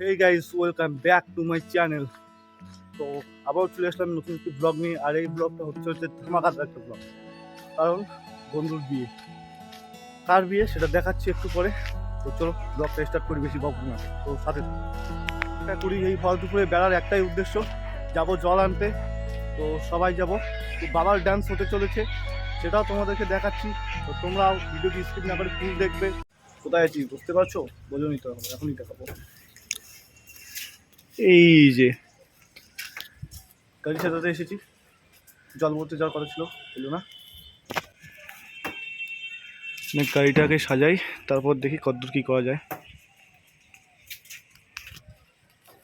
Hey guys welcome back to my channel তো আবার চলে আসলাম নতুন একটি ব্লগ নিয়ে, আর এই ব্লগটা হচ্ছে হচ্ছে ধামাকাদার একটা ব্লগ কারণ বন্ধুর বিয়ে। কার বিয়ে সেটা দেখাচ্ছি একটু পরে। তো চলো ব্লগটা স্টার্ট করি বেশি বকবো না। তো সাথে। এটা করি এই ভর দুপুরে বেড়ার একটাই উদ্দেশ্য, যাব জল আনতে। তো সবাই যাব। তো বাবার ডান্স হতে চলেছে, সেটাও তোমাদেরকে দেখাচ্ছি। তো তোমরাও ভিডিওটি স্কিপ না করে ফুল দেখবে। কোথায় আছি? বুঝতে পারছ? বোঝো নিতে হবে এখনই দেখাবো। এই যে। গাড়ি সাজাতে এসেছি। জল ভরতে যাওয়ার কথা ছিল এলো না। গাড়িটাকে সাজাই তারপর দেখি কতদূর কী করা যায়।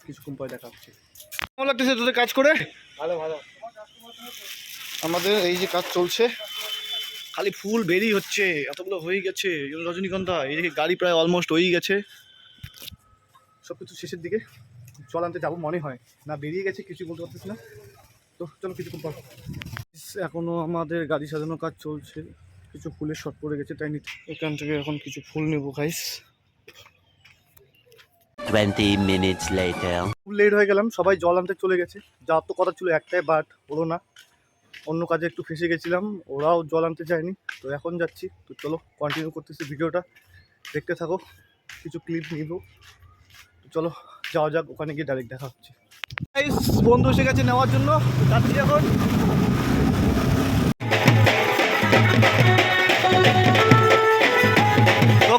কিছুক্ষণ পরে দেখা হচ্ছে। কেমন লাগতেছে তোদের কাজ করে? ভালো ভালো। আমাদের এই যে কাজ চলছে খালি ফুল বেরি হচ্ছে এতগুলো হয়ে গেছে রজনীগন্ধা এই গাড়ি প্রায় অলমোস্ট হয়েই গেছে। সব কিছু শেষের দিকে। জল আনতে যাব মনে হয়। না বেরিয়ে গেছে কিছু বলতে পারতেছি না। তো চলো কিছুক্ষণ পর। এখনও আমাদের গাড়ি সাজানোর কাজ চলছে। কিছু ফুলের শর্ট পড়ে গেছে তাই এখান থেকে এখন কিছু ফুল নেব 20 minutes later. খুব লেট হয়ে গেলাম সবাই জল আনতে চলে গেছে। যার তো কথা ছিল একটাই বাট হলো না। অন্য কাজে একটু ফেসে গেছিলাম ওরাও জল আনতে যায়নি। তো এখন যাচ্ছি। তো চলো কন্টিনিউ করতেছি ভিডিওটা। দেখতে থাকো কিছু ক্লিপ নিব। তো চলো যাওয়া যাক, ওখানে গিয়ে ডাইরেক্ট দেখা হচ্ছে। বন্ধু এসে গেছে নেওয়ার জন্য যাচ্ছি এখন।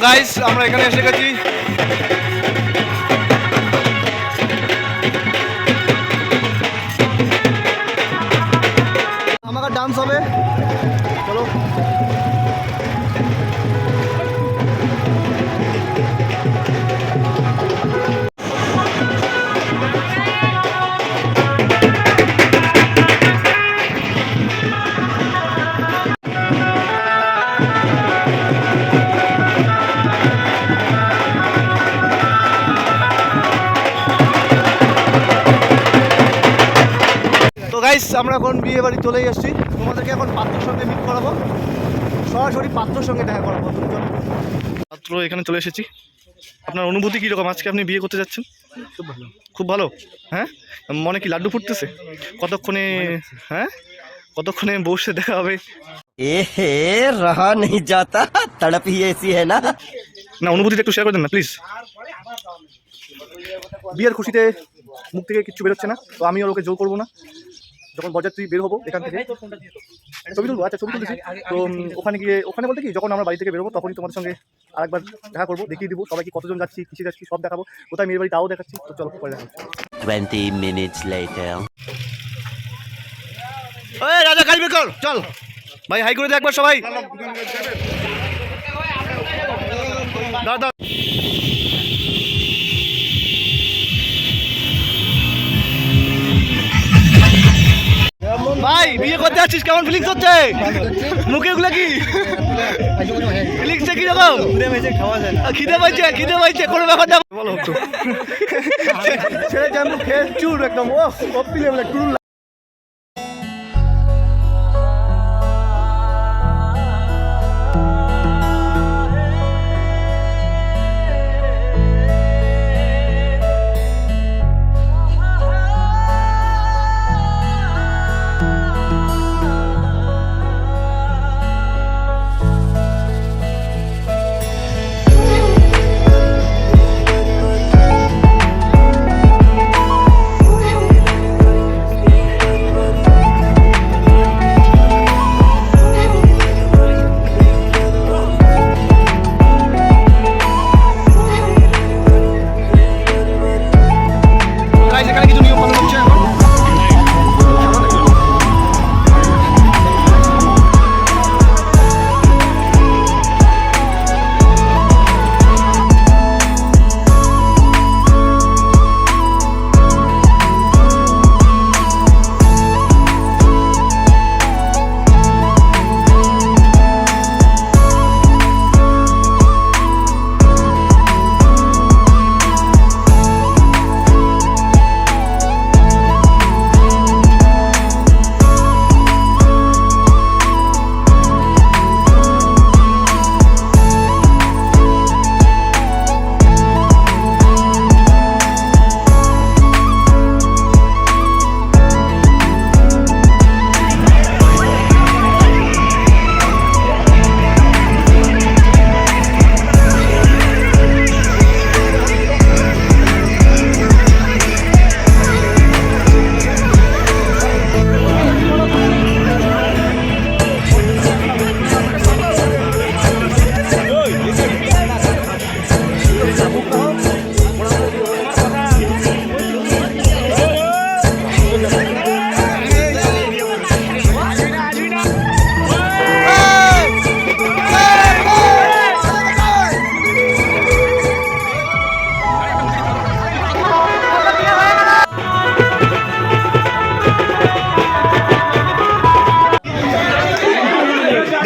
গাইস আমরা এখানে এসে গেছি। আমাকে ডান্স হবে। চলো। আমরা এখন বিয়ে বাড়ি চলে এসেছি। তোমাদেরকে এখন পাত্রর সঙ্গে মিট করাবো। সরাসরি পাত্রর সঙ্গে দেখা করাবো পাত্র এখানে চলে এসেছি। আপনার অনুভূতি কীরকম? আজকে আপনি বিয়ে করতে যাচ্ছেন? খুব ভালো। খুব ভালো? হ্যাঁ? মনে কি লাড্ডু ফুটতেছে? কতক্ষণে হ্যাঁ? কতক্ষণে বসে দেখা হবে? এ হে রহা নেই যাতা তড়প এসি হ্যায় না? না অনুভূতিটা একটু শেয়ার করে দেন না প্লিজ বিয়ের খুশিতে মুখ থেকে কিচ্ছু বেরোচ্ছে না তো আমি ওকে জোর করব না। যখন বরযাত্রী বের হব এখান থেকে। ছবি তুলবো? আচ্ছা ছবি তুলতেছি। তো ওখানে গিয়ে ওখানে বলতে কি যখন আমরা বাড়ি থেকে বেরোবো তখনই তোমাদের সঙ্গে আরেকবার দেখা করব দেখিয়ে দিব। সবাইকে কতজন যাচ্ছি কিসে যাচ্ছি সব দেখাবো। কোথায় মেয়ের বাড়ি তাও দেখাচ্ছি। তো চলো পরে দেখা হচ্ছে। 20 minutes later. ওই রাজা কাজ বের কর চল। ভাই হাই করে দে একবার সবাই। দাদা ভাই, বিয়ে করতে আসছিস, কেমন ফিলিংস হচ্ছে? মুখে গুলো কি? ফিলিংসটা কি রকম খিদে পাইছে খিদে পাইছে, কোনো ব্যাপার না। বলো একটু। ছেলে একদম ও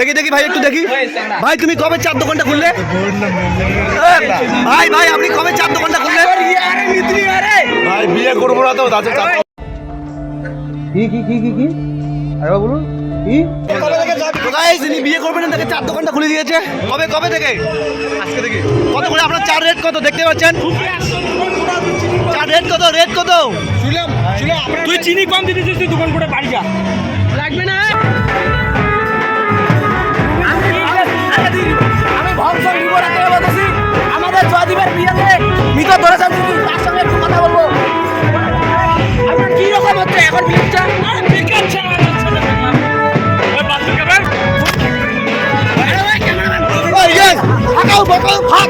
কপি দেখি ভাই একটু দেখি। ভাই তুমি কবে চার দোকানটা খুললে? ভাই ভাই আপনি কবে চার দোকানটা খুললে ভাই বিয়ে করব না তো তাদের চাপ তো guys, ইনি বিয়ে করবেন না দেখে চার দোকানটা খুলে দিয়েছে। কবে কবে থেকে? আজকে থেকে। কত করে আপনার চার রেট কত? দেখতে পাচ্ছেন? চার রেট কত? রেট কত? তুই চিনি কম দিতে তুই দোকান করে বাড়ি যা। লাগবে না। জয়দীপের বিয়েতে মিতো ধরেছেন তুমি তার সঙ্গে একটু কথা বলব। আপনার কি রকম হচ্ছে এখন যে, ফাঁকাও ফাঁকাও ফাঁক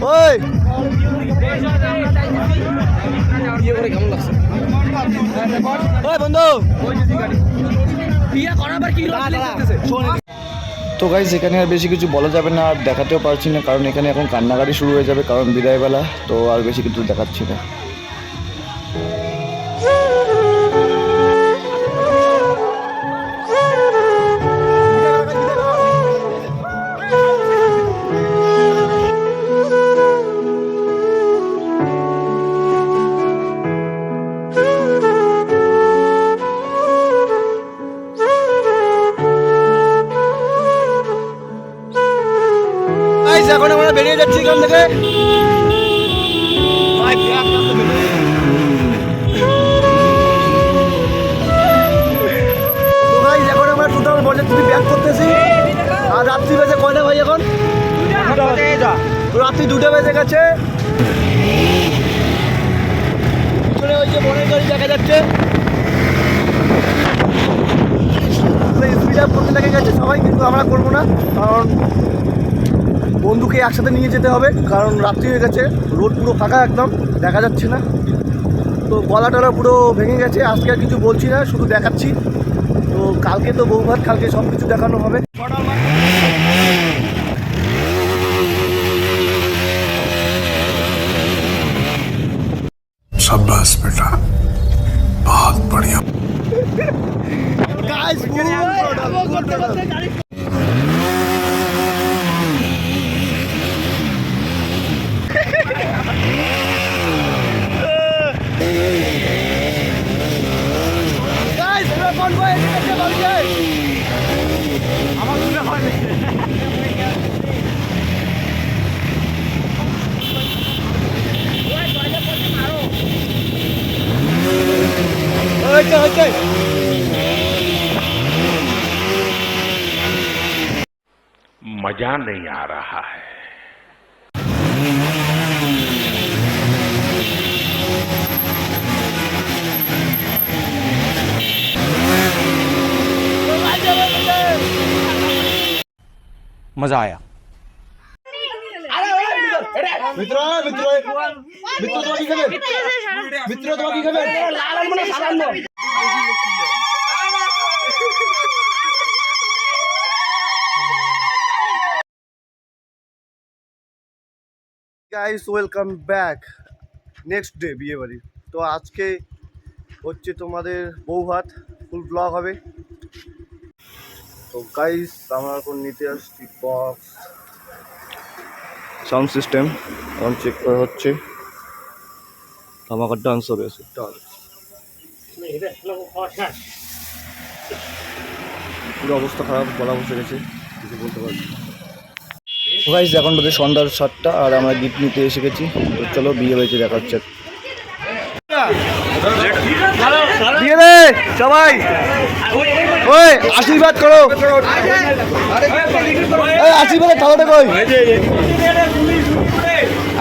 ওই। ওই বন্ধু। তো গাইজ এখানে আর বেশি কিছু বলা যাবে না আর দেখাতেও পারছি না কারণ এখানে এখন কান্নাকাটি শুরু হয়ে যাবে কারণ বিদায়বেলা তো আর বেশি কিছু দেখাচ্ছি না। যাচ্ছি এখান থেকে। এখন আমরা টোটাল করতেছি আর রাত্রি বেজে কয়টা ভাই এখন? রাত্রি দুটো বেজে গেছে। দেখা যাচ্ছে। গেছে, সবাই কিন্তু আমরা করব না। কারণ বন্ধুকে একসাথে নিয়ে যেতে হবে, কারণ রাত্রি হয়ে গেছে রোড পুরো ফাঁকা একদম, দেখা যাচ্ছে না। তো গলা টলা পুরো ভেঙে গেছে, আজকে আর কিছু বলছি না, শুধু দেখাচ্ছি। তো কালকে তো বউ ভাত কালকে সব কিছু দেখানো হবে। मज़ा नहीं आ रहा है। मज़ा आया। मित्र मित्र मित्र तो की मित्र की खबर। Guys welcome back next day বিয়ে বাড়ি। তো আজকে হচ্ছে তোমাদের বউ ভাত ফুল ব্লগ হবে। তো গাইস আমরা এখন নিতে আসছি বক্স সাউন্ড সিস্টেম এখন চেক করা হচ্ছে। ধামাকার ডান্স হবে। ডান্স পুরো অবস্থা খারাপ, বলা বসে গেছে, কিছু বলতে পারছি। গাইজ এখন বোধহয় সন্ধ্যার সাতটা আর আমরা গিফট নিতে এসে গেছি তো চলো বিয়ে বাড়িতে দেখা হচ্ছে। সবাই। ওই আশীর্বাদ করো। থালাটা কই?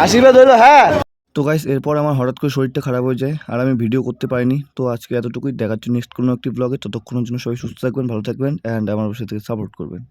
আশীর্বাদ হলো হ্যাঁ। তো গাইস এরপর আমার হঠাৎ করে শরীরটা খারাপ হয়ে যায় আর আমি ভিডিও করতে পারিনি। তো আজকে এতটুকুই। দেখাচ্ছি নেক্সট কোনো একটি ব্লগে ততক্ষণের জন্য সবাই সুস্থ থাকবেন ভালো থাকবেন অ্যান্ড আমার সাথে সাপোর্ট করবেন।